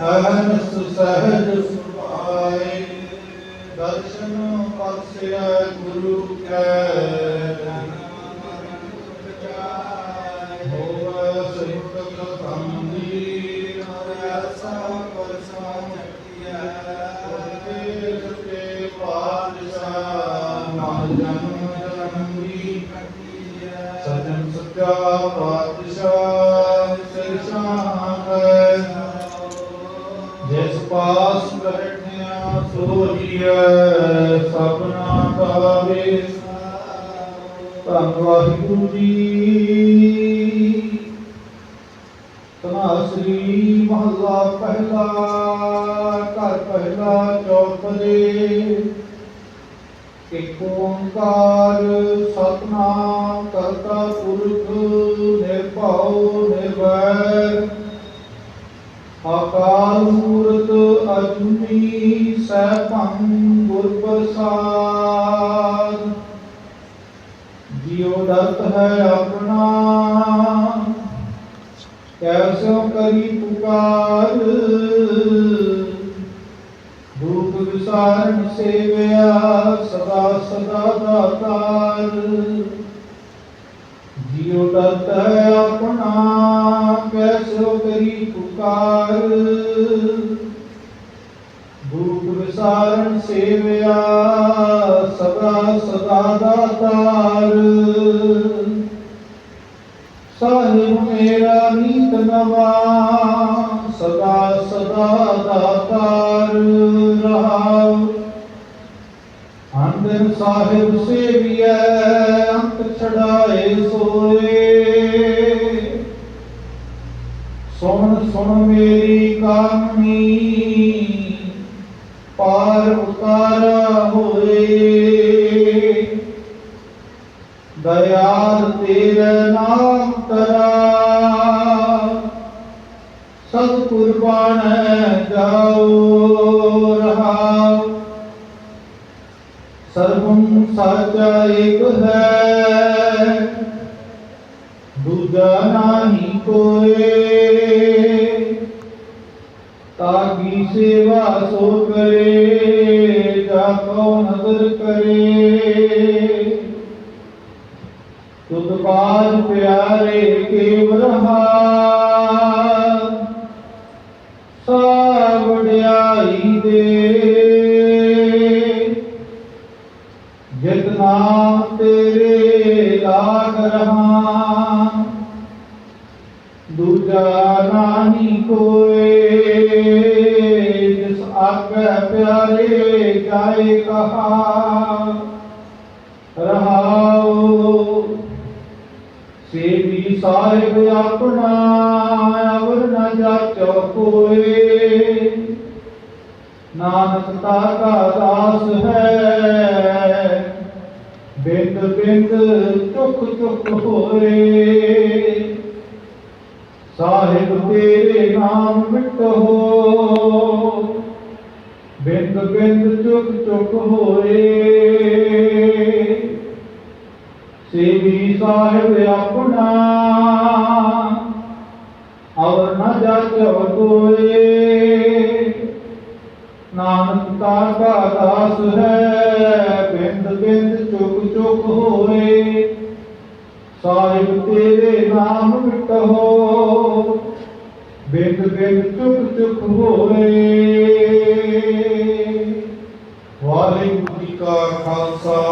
ਅਹਨਸ ਸਹਿਜ ਸੁਭਾਏ ਦਰਸ਼ਨ ਪਰਸਿਆ ਗੁਰੂ ਕੈ ਹੋਵੇ ਸਿਮਰਤ ਜਿਸ ਪਾਸ ਬੈਠਿਆ ਸੋਹੀਐ ਸਭਨਾ ਦਾ ਵੇ ਧੰਨ ਵਾਹਿਗੁਰੂ ਜੀ। ਤਨਾ ਸ੍ਰੀ ਮਹੱਲਾ ਪਹਿਲਾ, ਘਰ ਪਹਿਲਾ ਚੌਪਦੇ। ਇਕ ਓੰਕਾਰ ਸਤਨਾਮ ਕਰਤਾ ਪੁਰਖ ਨਿਰਭਉ ਅਕਾਲ ਮੂਰਤ ਅਜੂਨੀ ਸੈਭੰ ਗੁਰ ਪ੍ਰਸਾਦ। ਜਿਉ ਦਤ ਹੈ ਆਪਣਾ ਕੈਸੋ ਕਰੀ ਪੁਕਾਰ। ਦੁਖ ਵਿਸਾਰਨ ਸੇਵਿਆ ਸਦਾ ਸਦਾ ਦਾਤਾਰ। ਜਿਉ ਦਤ ਹੈ ਆਪਣਾ ਕੈਸੋ ਕਰੀ ਪੁਕਾਰ। ਦੁਖ ਵਿਸਾਰਨ ਸੇਵਿਆ, ਸਦਾ ਸਦਾ ਦਾਤਾਰ ਸਾਹਿਬ ਮੇਰਾ ਨੀਤ ਨਵਾ, ਸਦਾ ਸਦਾ ਦਾਤਾਰ ਰਹਾਉ ਅੰਦਰ ਸਾਹਿਬ ਸੇਵੀਐ, ਅੰਤ ਛੜਾਏ ਸੁਣ ਮੇਰੀ ਕਾਮਨੀ ਪਾਰ ਉਤਾਰਾ ਹੋਏ। ਦਇਆਲ ਤੇਰੇ ਨਾਮ ਤਰਾ। ਸਤ ਕੁਰਬਾਨ ਜਾਓ ਰਹਾਉ ਸਰਬੰ ਸਾਚਾ ਏਕ ਹੈ। ਦੂਜਾ ਨਾਹੀ ਕੋਏ। ਤਾਗੀ ਸੇਵਾ ਸੋ ਕਰੇ, ਜਾ ਕੋ ਨਦਰ ਕਰੇ। ਤੁਧ ਬਾਜ ਪਿਆਰੇ ਕੇਵ ਰਹਾ ਸਭ ਵਡਿਆਈ ਦੇ। ਜਿਤ ਨਾਮ ਤੇਰੇ ਲਾਗ ਰਹਾ, ਦੂਜਾ ਨਾਹੀ ਕੋਏ। ਆਗੇ ਪਿਆਰੇ ਜਾਏ ਕਹਾ। ਰਹਾਉ ਸੇਵੀ ਸਾਹਿਬ ਆਪਣਾ ਅਵਰ ਨ ਜਾਚੋ ਕੋਏ। ਨਾਨਕ ਤਾ ਕਾ ਦਾਸ ਹੈ, ਬਿੰਦ ਬਿੰਦ ਚੁੱਕ ਚੁੱਕ ਹੋਏ। ਸਾਹਿਬ ਤੇਰੇ ਨਾਮ ਮਿਟੋ ਬਿੰਦ ਬਿੰਦ ਚੁੱਕ ਚੁੱਕ ਹੋਏ। ਸੇਵੀ ਸਾਹਿਬ ਆਪਣਾ ਔਰ ਨ ਜਾਚੋ ਕੋਏ ਨਾਨਕ ਤਾ ਕਾ ਦਾਸ ਹੈ, ਬਿੰਦ ਬਿੰਦ ਚੁੱਕ ਚੁੱਕ ਹੋਏ। ਸਾਹਿਬ ਤੇਰੇ ਨਾਮ ਮਿਟੋ ਬਿੰਦ ਬਿੰਦ ਚੁਪ ਚੁੱਕ ਹੋਏ ਵਾਹਿਗੁਰੂ ਜੀ ਕਾ ਖਾਲਸਾ।